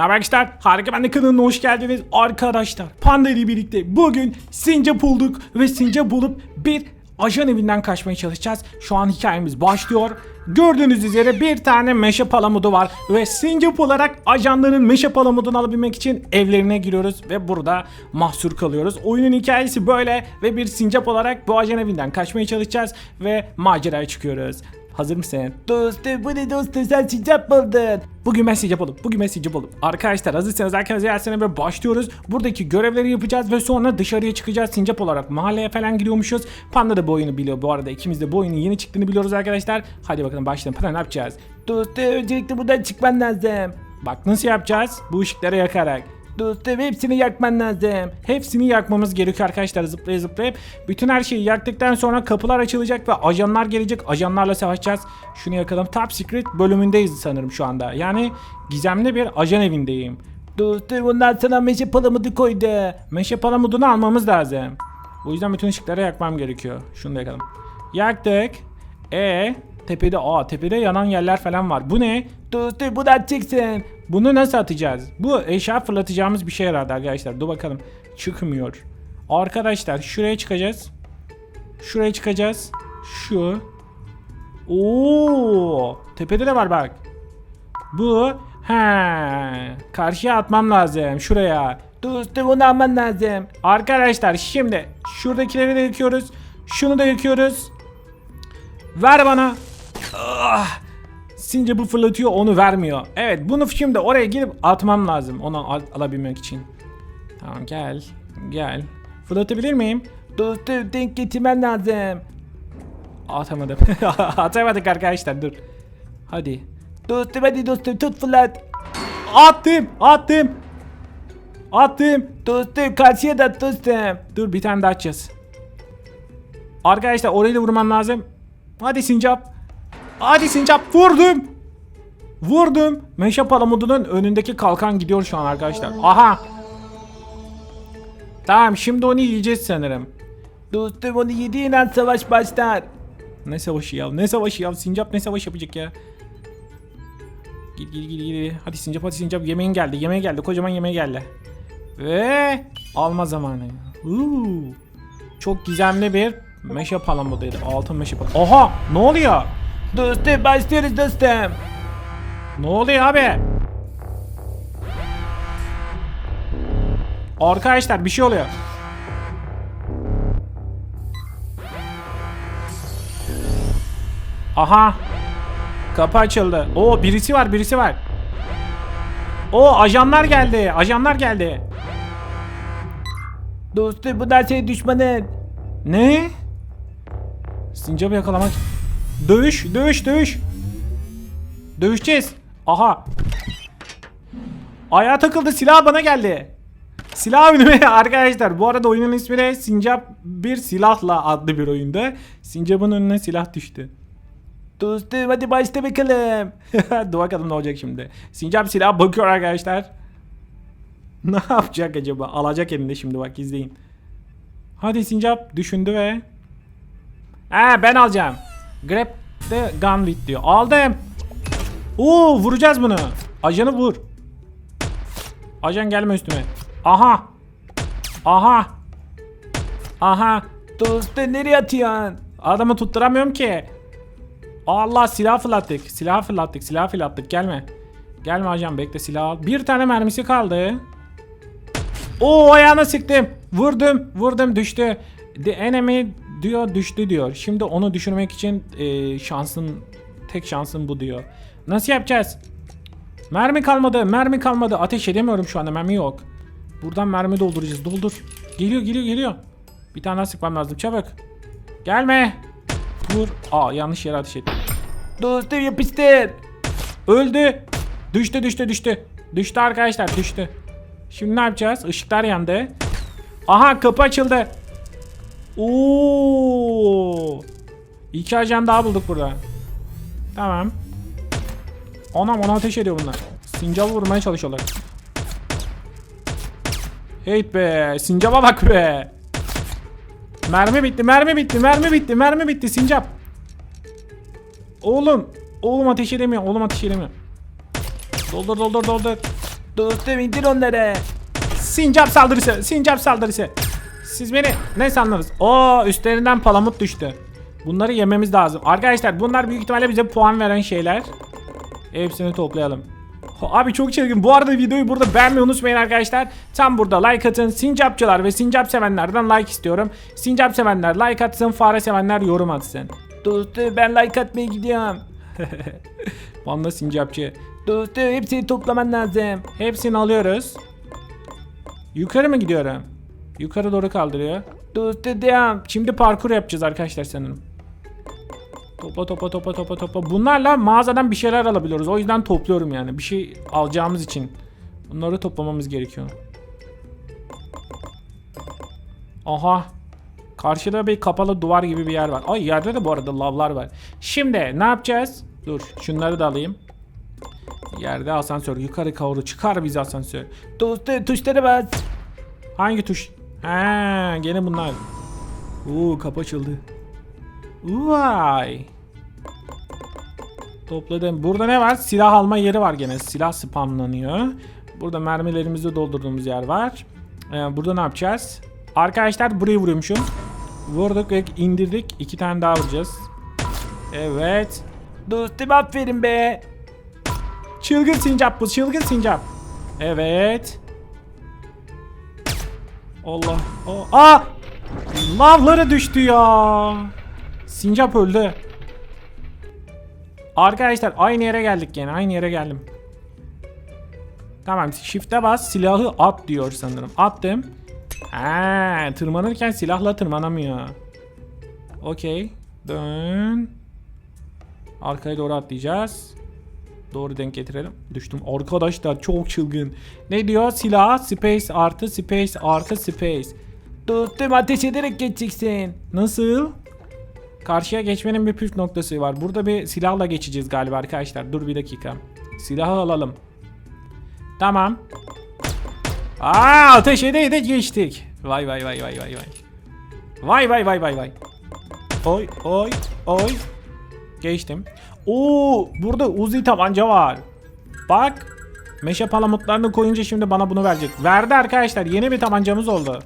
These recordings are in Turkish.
Ne haber arkadaşlar? Harika ben de kanalına hoş geldiniz. Arkadaşlar Panda ile birlikte bugün sincap bulduk ve sincap bulup bir ajan evinden kaçmaya çalışacağız. Şu an hikayemiz başlıyor. Gördüğünüz üzere bir tane meşe palamudu var ve sincap olarak ajanların meşe palamudunu alabilmek için evlerine giriyoruz ve burada mahsur kalıyoruz. Oyunun hikayesi böyle ve bir sincap olarak bu ajan evinden kaçmaya çalışacağız ve maceraya çıkıyoruz. Hazır mısın? Dostum bu ne dostum sen sincap buldun. Bugün ben sincap olup bugün ben sincap olup. Arkadaşlar hazırsanız herkese yersene ve başlıyoruz. Buradaki görevleri yapacağız ve sonra dışarıya çıkacağız sincap olarak. Mahalleye falan giriyormuşuz. Panda da bu oyunu biliyor bu arada. ikimiz de bu oyunun yeni çıktığını biliyoruz arkadaşlar. Hadi bakalım başlayalım. Panda ne yapacağız? Dostum öncelikle buradan çıkman lazım. Bak nasıl yapacağız? Bu ışıkları yakarak. Dostum hepsini yakman lazım. Hepsini yakmamız gerekiyor arkadaşlar zıplaya zıplayıp. Bütün her şeyi yaktıktan sonra kapılar açılacak ve ajanlar gelecek. Ajanlarla savaşacağız. Şunu yakalım. Top Secret bölümündeyiz sanırım şu anda. Yani gizemli bir ajan evindeyim. Dostum ondan sana meşe palamudu koydu. Meşe palamudunu almamız lazım. O yüzden bütün ışıkları yakmam gerekiyor. Şunu da yakalım. Yaktık. E tepede aa tepede yanan yerler falan var. Bu ne? Dostum bunu atacaksın. Bunu nasıl atacağız? Bu eşya fırlatacağımız bir şey herhalde arkadaşlar. Dur bakalım. Çıkmıyor. Arkadaşlar şuraya çıkacağız. Şuraya çıkacağız. Şu. Oo, tepede de var bak. Bu he karşıya atmam lazım şuraya. Dostum onu alman lazım. Arkadaşlar şimdi şuradakileri de yakıyoruz. Şunu da yakıyoruz. Ver bana. Ah! Since bu fırlatıyor onu vermiyor. Evet bunu şimdi oraya girip atmam lazım onu al- alabilmek için. Tamam gel. Gel. Fırlatabilir miyim? Dostum denk getirmen lazım. Atamadım. Atamadık arkadaşlar dur. Hadi. Dostum hadi dostum tut fırlat. Attım attım. Attım. Dostum karşıya da dostum. Dur bir tane daha atacağız. Arkadaşlar orayı da vurmam lazım. Hadi sincap. Hadi sincap vurdum. Vurdum. Meşe palamudunun önündeki kalkan gidiyor şu an arkadaşlar. Aha. Tamam şimdi onu yiyeceğiz sanırım. Dostum onu yediğin an savaş başlar. Ne savaşı ya? Ne savaşı ya? Sincap ne savaş yapacak ya? Git git git git. Hadi sincap hadi sincap yemeğin geldi. Yemeğe geldi. Kocaman yemeğe geldi. Ve alma zamanı. Uuu. Çok gizemli bir meşe palamuduydu. Altın meşe palamudi. Oha! Ne oluyor? Dostum başlıyoruz dostum. Ne oluyor abi? Arkadaşlar bir şey oluyor. Aha. Kapı açıldı. Oo birisi var birisi var. O ajanlar geldi. Ajanlar geldi. Dostum bunlar senin düşmanın. Ne? Sincap'ı yakalamak. Dövüş, dövüş, dövüş. Dövüşeceğiz. Aha. Ayağa takıldı silah bana geldi. Silah önüme arkadaşlar. Bu arada oyunun ismi de Sincap bir silahla adlı bir oyunda. Sincap'ın önüne silah düştü. Dostum hadi başla bakalım. Dur bakalım ne olacak şimdi. Sincap silah bakıyor arkadaşlar. Ne yapacak acaba? Alacak elinde şimdi bak izleyin. Hadi Sincap düşündü ve He ben alacağım. Grab the gun with diyor. Aldım. Oo vuracağız bunu. Ajanı vur. Ajan gelme üstüme. Aha. Aha. Aha. Dostum nereye atıyorsun? Adamı tutturamıyorum ki. Allah silah fırlattık. Silah fırlattık. Silah fırlattık. Gelme. Gelme ajan bekle silah al. Bir tane mermisi kaldı. Oo ayağına sıktım. Vurdum. Vurdum düştü. The enemy diyor düştü diyor. Şimdi onu düşürmek için e, şansın tek şansın bu diyor. Nasıl yapacağız? Mermi kalmadı. Mermi kalmadı. Ateş edemiyorum şu anda. Mermi yok. Buradan mermi dolduracağız. Doldur. Geliyor geliyor geliyor. Bir tane daha sıkmam lazım. Çabuk. Gelme. Vur. Aa yanlış yere ateş ettim. Dostum yapıştır. Öldü. Düştü düştü düştü. Düştü arkadaşlar düştü. Şimdi ne yapacağız? Işıklar yandı. Aha kapı açıldı. Oo! İki ajan daha bulduk burada. Tamam. Anam ona ateş ediyor bunlar. Sincap'ı vurmaya çalışıyorlar. Hey be, sincaba bak be. Mermi bitti, mermi bitti, mermi bitti, mermi bitti sincap. Oğlum, oğlum ateş edemiyor, oğlum ateş edemiyor. Doldur, doldur, doldur. Dostum indir onları. Sincap saldırısı. Sincap saldırısı. Siz beni ne sandınız? Oo üstlerinden palamut düştü. Bunları yememiz lazım. Arkadaşlar bunlar büyük ihtimalle bize puan veren şeyler. Hepsini toplayalım. Abi çok çılgın. Bu arada videoyu burada beğenmeyi unutmayın arkadaşlar. Tam burada like atın. Sincapçılar ve sincap sevenlerden like istiyorum. Sincap sevenler like atsın. Fare sevenler yorum atsın. Dostum ben like atmaya gidiyorum. Panda sincapçı. Dostum hepsini toplaman lazım. Hepsini alıyoruz. Yukarı mı gidiyorum? Yukarı doğru kaldırıyor. Şimdi parkur yapacağız arkadaşlar sanırım. Topa topa topa topa topa. Bunlarla mağazadan bir şeyler alabiliyoruz. O yüzden topluyorum yani. Bir şey alacağımız için. Bunları toplamamız gerekiyor. Aha. Karşıda bir kapalı duvar gibi bir yer var. Ay yerde de bu arada lavlar var. Şimdi ne yapacağız? Dur şunları da alayım. Yerde asansör. Yukarı kavru. Çıkar bizi asansör. Tuşlara bas. Hangi tuş? Ha, gene bunlar. Oo, kapı açıldı. Vay. Topladım. Burada ne var? Silah alma yeri var gene. Silah spamlanıyor. Burada mermilerimizi doldurduğumuz yer var. Ee, burada ne yapacağız? Arkadaşlar burayı vuruyormuşum. Vurduk ve indirdik. İki tane daha vuracağız. Evet. Dostum aferin be. Çılgın sincap bu. Çılgın sincap. Evet. Allah. O Aa! Lavları düştü ya. Sincap öldü. Arkadaşlar aynı yere geldik gene. Aynı yere geldim. Tamam shift'e bas silahı at diyor sanırım. Attım. Ha, tırmanırken silahla tırmanamıyor. Okey. Dön. Arkaya doğru atlayacağız. Doğru denk getirelim. Düştüm. Arkadaşlar çok çılgın. Ne diyor? Silah space artı space artı space. Dostum ateş ederek geçeceksin. Nasıl? Karşıya geçmenin bir püf noktası var. Burada bir silahla geçeceğiz galiba arkadaşlar. Dur bir dakika. Silahı alalım. Tamam. Aa ateş ede ede geçtik. Vay vay vay vay vay vay. Vay vay vay vay vay. Oy oy oy. Geçtim. Oo burada Uzi tabanca var. Bak. Meşe palamutlarını koyunca şimdi bana bunu verecek. Verdi arkadaşlar. Yeni bir tabancamız oldu.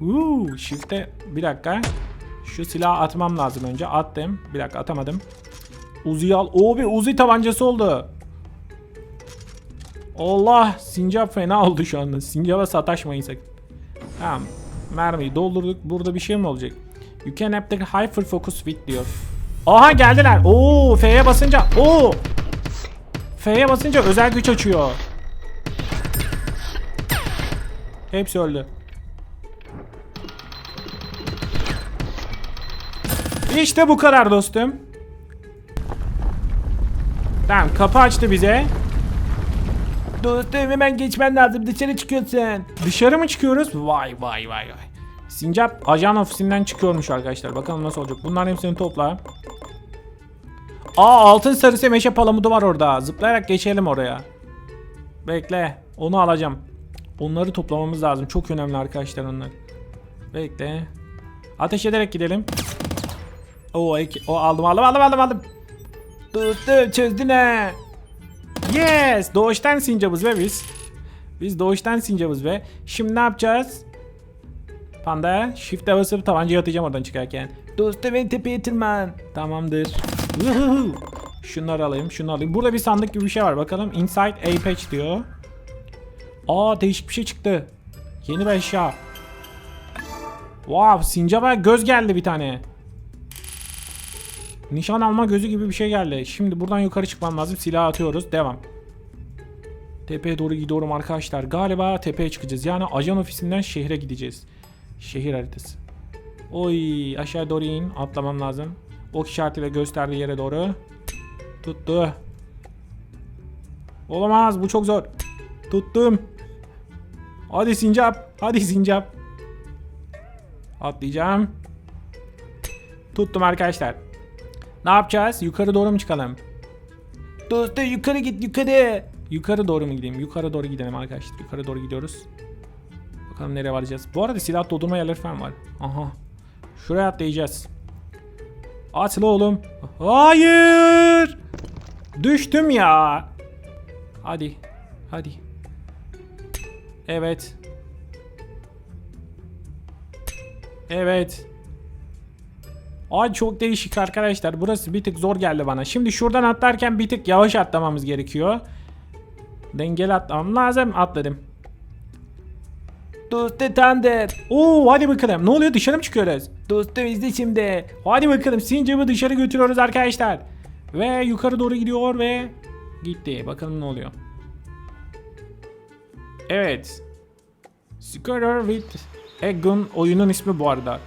Uuu shift'e bir dakika. Şu silahı atmam lazım önce. Attım. Bir dakika atamadım. Uzi al. Oo bir Uzi tabancası oldu. Allah sincap fena oldu şu anda. Sincaba sataşmayın sakın. Tamam. Mermiyi doldurduk. Burada bir şey mi olacak? You can have the hyper focus with diyor. Aha geldiler. Oo F'ye basınca. Oo. F'ye basınca özel güç açıyor. Hepsi öldü. İşte bu kadar dostum. Tamam kapı açtı bize. Dostum hemen geçmen lazım dışarı çıkıyorsun. Dışarı mı çıkıyoruz? Vay vay vay vay. Sincap ajan ofisinden çıkıyormuş arkadaşlar. Bakalım nasıl olacak. Bunların hepsini topla. Aa altın sarısı meşe palamudu var orada. Zıplayarak geçelim oraya. Bekle. Onu alacağım. Onları toplamamız lazım. Çok önemli arkadaşlar onlar. Bekle. Ateş ederek gidelim. Oo, o aldım aldım aldım aldım aldım. Dostum çözdün ha. Yes! Doğuştan sincabız be biz. Biz doğuştan sincabız be. Şimdi ne yapacağız? Panda shift'e basıp tabancayı atacağım oradan çıkarken. Dostum en tepeye tırman. Tamamdır. Şunları alayım, şunu alayım. Burada bir sandık gibi bir şey var. Bakalım. Inside A patch diyor. Aa değişik bir şey çıktı. Yeni bir eşya. Wow, sincaba göz geldi bir tane. Nişan alma gözü gibi bir şey geldi. Şimdi buradan yukarı çıkmam lazım. Silah atıyoruz. Devam. Tepeye doğru gidiyorum arkadaşlar. Galiba tepeye çıkacağız. Yani ajan ofisinden şehre gideceğiz. Şehir haritası. Oy aşağı doğru in. Atlamam lazım. Ok işaretiyle gösterdiği yere doğru. Tuttu. Olamaz bu çok zor. Tuttum. Hadi sincap. Hadi sincap. Atlayacağım. Tuttum arkadaşlar. Ne yapacağız? Yukarı doğru mu çıkalım? Dostum yukarı git yukarı. Yukarı doğru mu gideyim? Yukarı doğru gidelim arkadaşlar. Yukarı doğru gidiyoruz. Bakalım nereye varacağız. Bu arada silah doldurma yerleri falan var. Aha. Şuraya atlayacağız. Atla oğlum. Hayır. Düştüm ya. Hadi. Hadi. Evet. Evet. Ay çok değişik arkadaşlar. Burası bir tık zor geldi bana. Şimdi şuradan atlarken bir tık yavaş atlamamız gerekiyor. Dengeli atlamam lazım. Atladım. Dostum tamamdır. Oo hadi bakalım. Ne oluyor? Dışarı mı çıkıyoruz? Dostum izle şimdi. Hadi bakalım. Sincap'ı dışarı götürüyoruz arkadaşlar. Ve yukarı doğru gidiyor ve gitti. Bakalım ne oluyor. Evet. Scooter with Egon oyunun ismi bu arada.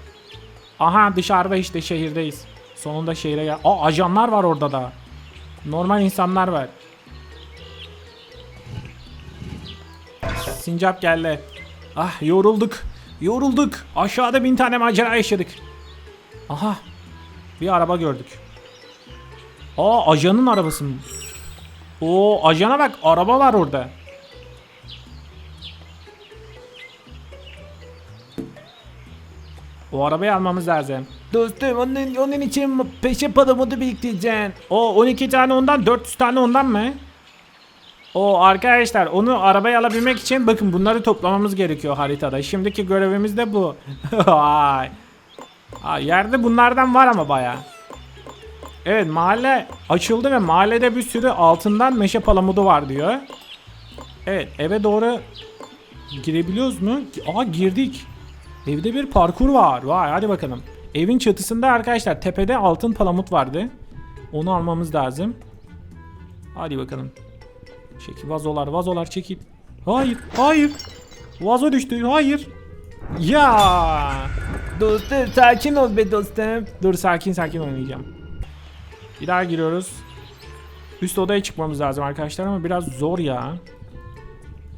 Aha dışarıda işte şehirdeyiz. Sonunda şehre gel. Aa ajanlar var orada da. Normal insanlar var. Sincap geldi. Ah yorulduk. Yorulduk. Aşağıda bin tane macera yaşadık. Aha. Bir araba gördük. Aa ajanın arabası mı? Oo ajana bak araba var orada. O arabayı almamız lazım. Dostum onun, onun için peşe palamudu biriktireceksin. O 12 tane ondan 400 tane ondan mı? O arkadaşlar onu arabaya alabilmek için bakın bunları toplamamız gerekiyor haritada. Şimdiki görevimiz de bu. Vay. Ha, yerde bunlardan var ama baya. Evet mahalle açıldı ve mahallede bir sürü altından meşe palamudu var diyor. Evet eve doğru girebiliyoruz mu? Aa girdik. Evde bir parkur var. Vay hadi bakalım. Evin çatısında arkadaşlar tepede altın palamut vardı. Onu almamız lazım. Hadi bakalım. Çekil vazolar vazolar çekil. Hayır hayır. Vazo düştü hayır. Ya. Dostum sakin ol be dostum. Dur sakin sakin oynayacağım. Bir daha giriyoruz. Üst odaya çıkmamız lazım arkadaşlar ama biraz zor ya.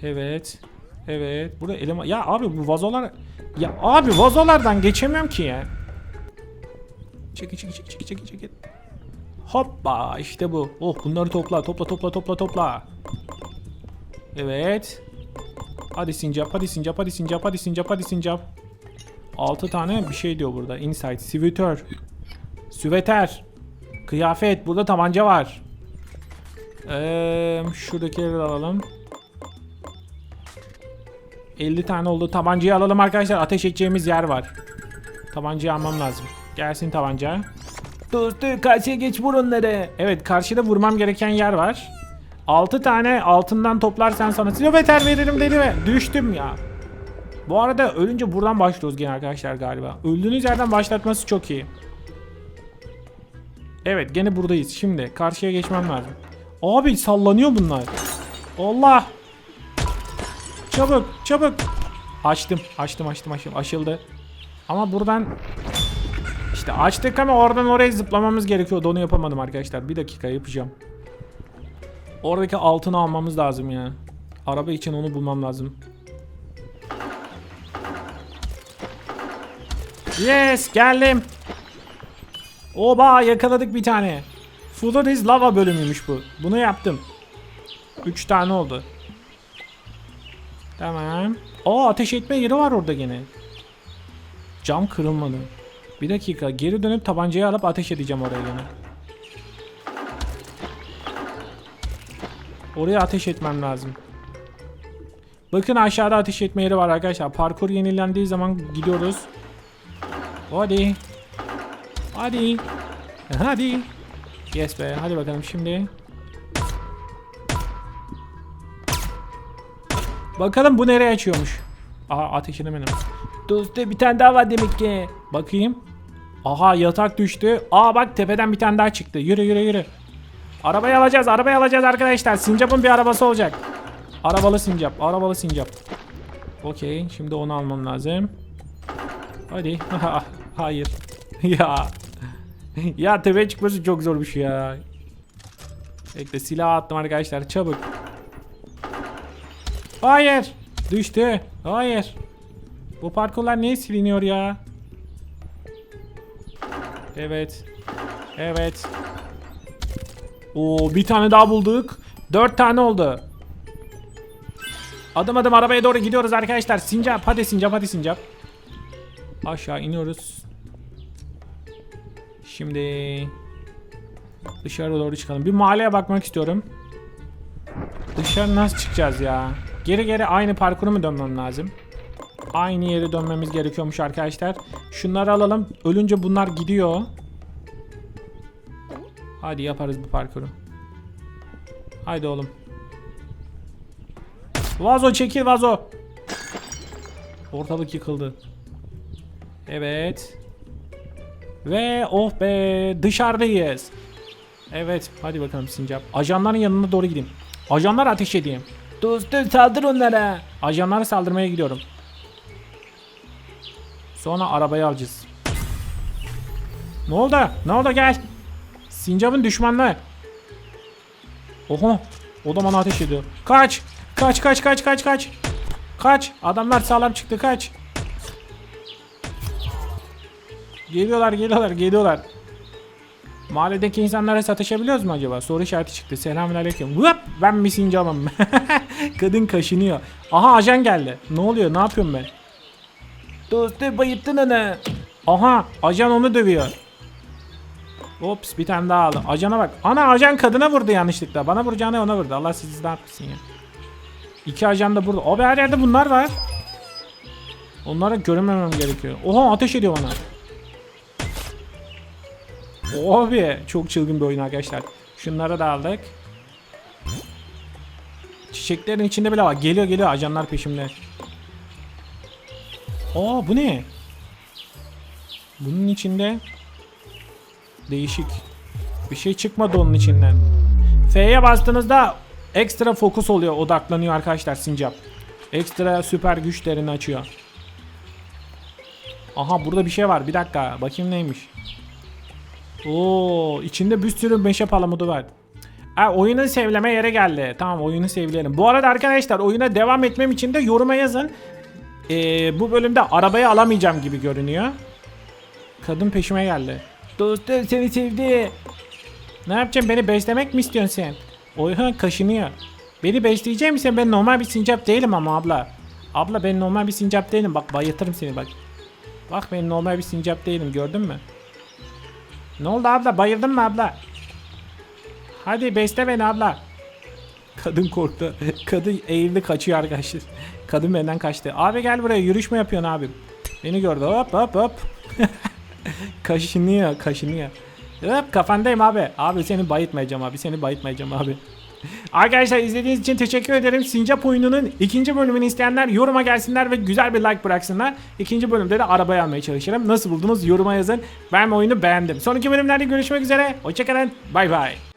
Evet. Evet. Burada eleman... Ya abi bu vazolar... Ya abi vazolardan geçemiyorum ki ya. Çekil çekil çekil çekil çekil çekil. Hoppa işte bu. Oh bunları topla topla topla topla topla. Evet. Hadi sincap hadi sincap hadi sincap hadi sincap hadi sincap. 6 tane bir şey diyor burada. Inside. Sivitör. Süveter. Kıyafet. Burada tabanca var. Ee, şuradakileri alalım. 50 tane oldu. Tabancayı alalım arkadaşlar. Ateş edeceğimiz yer var. Tabancayı almam lazım. Gelsin tabanca. Dostum karşıya geç vur onları. Evet karşıda vurmam gereken yer var. 6 tane altından toplarsan sana silometer veririm dedi ve düştüm ya. Bu arada ölünce buradan başlıyoruz gene arkadaşlar galiba. Öldüğünüz yerden başlatması çok iyi. Evet gene buradayız. Şimdi karşıya geçmem lazım. Abi sallanıyor bunlar. Allah. Çabuk çabuk. Açtım açtım açtım açtım aşıldı. Ama buradan işte açtık ama oradan oraya zıplamamız gerekiyordu. Onu yapamadım arkadaşlar. Bir dakika yapacağım. Oradaki altını almamız lazım ya. Araba için onu bulmam lazım. Yes geldim. Oba yakaladık bir tane. Fuller is lava bölümüymüş bu. Bunu yaptım. 3 tane oldu. Tamam. Aa ateş etme yeri var orada gene. Cam kırılmadı. Bir dakika geri dönüp tabancayı alıp ateş edeceğim oraya gene. Oraya ateş etmem lazım. Bakın aşağıda ateş etme yeri var arkadaşlar. Parkur yenilendiği zaman gidiyoruz. Hadi. Hadi. Hadi. Yes be. Hadi bakalım şimdi. Bakalım bu nereye açıyormuş. Aha ateş edemedim. Dostum bir tane daha var demek ki. Bakayım. Aha yatak düştü. Aa bak tepeden bir tane daha çıktı. Yürü yürü yürü. Arabayı alacağız. Arabayı alacağız arkadaşlar. Sincap'ın bir arabası olacak. Arabalı sincap. Arabalı sincap. Okey. Şimdi onu almam lazım. Hadi. Hayır. ya. ya tepeye çıkması çok zormuş ya. Bekle silah attım arkadaşlar. Çabuk. Hayır. Düştü. Hayır. Bu parkurlar niye siliniyor ya? Evet. Evet. Oo bir tane daha bulduk. Dört tane oldu. Adım adım arabaya doğru gidiyoruz arkadaşlar. Sincap hadi sincap hadi sincap. Aşağı iniyoruz. Şimdi dışarı doğru çıkalım. Bir mahalleye bakmak istiyorum. Dışarı nasıl çıkacağız ya? Geri geri aynı parkuru mu dönmem lazım? Aynı yere dönmemiz gerekiyormuş arkadaşlar. Şunları alalım. Ölünce bunlar gidiyor. Hadi yaparız bu parkuru. Haydi oğlum. Vazo çekil vazo. Ortalık yıkıldı. Evet. Ve oh be dışarıdayız. Evet hadi bakalım Sincap. Ajanların yanına doğru gideyim. Ajanlar ateş edeyim. Dostum saldır onlara. Ajanlara saldırmaya gidiyorum. Sonra arabayı alacağız. Ne oldu? Ne oldu gel. Sincap'ın düşmanlığı. Oho. O da bana ateş ediyor. Kaç. Kaç kaç kaç kaç kaç. Kaç. Adamlar sağlam çıktı kaç. Geliyorlar geliyorlar geliyorlar. Mahalledeki insanlara satışabiliyoruz mu acaba? Soru işareti çıktı. Selamünaleyküm. Hop! Ben mi sincapım? Kadın kaşınıyor. Aha ajan geldi. Ne oluyor? Ne yapıyorum ben? Dostum bayılttın onu. Aha ajan onu dövüyor. Ops bir tane daha aldım. Ajana bak. Ana ajan kadına vurdu yanlışlıkla. Bana vuracağını ona vurdu. Allah sizi ne yapsın ya. İki ajan da burada. Abi her yerde bunlar var. Onlara görünmemem gerekiyor. Oha ateş ediyor bana. Abi çok çılgın bir oyun arkadaşlar. Şunları da aldık. Çiçeklerin içinde bile var. Geliyor geliyor ajanlar peşimde. Aa bu ne? Bunun içinde değişik bir şey çıkmadı onun içinden. F'ye bastığınızda ekstra fokus oluyor, odaklanıyor arkadaşlar sincap. Ekstra süper güçlerini açıyor. Aha burada bir şey var. Bir dakika. Bakayım neymiş. Oo, içinde bir sürü meşe palamudu var. Ha, oyunu sevleme yere geldi. Tamam oyunu sevleyelim. Bu arada arkadaşlar oyuna devam etmem için de yoruma yazın. Ee, bu bölümde arabayı alamayacağım gibi görünüyor. Kadın peşime geldi. Dostum seni sevdi. Ne yapacaksın beni beslemek mi istiyorsun sen? Oyhan kaşınıyor. Beni besleyecek misin? Ben normal bir sincap değilim ama abla. Abla ben normal bir sincap değilim. Bak bayatırım seni bak. Bak ben normal bir sincap değilim gördün mü? Ne oldu abla bayıldın mı abla? Hadi besle beni abla. Kadın korktu. Kadın eğildi kaçıyor arkadaşlar. Kadın benden kaçtı. Abi gel buraya yürüyüş mü yapıyorsun abim? Beni gördü hop hop hop. kaşınıyor kaşınıyor. Hop kafandayım abi. Abi seni bayıtmayacağım abi. Seni bayıtmayacağım abi. Arkadaşlar izlediğiniz için teşekkür ederim. Sincap oyununun ikinci bölümünü isteyenler yoruma gelsinler ve güzel bir like bıraksınlar. İkinci bölümde de arabayı almaya çalışırım. Nasıl buldunuz yoruma yazın. Ben oyunu beğendim. Sonraki bölümlerde görüşmek üzere. Hoşçakalın. Bay bay.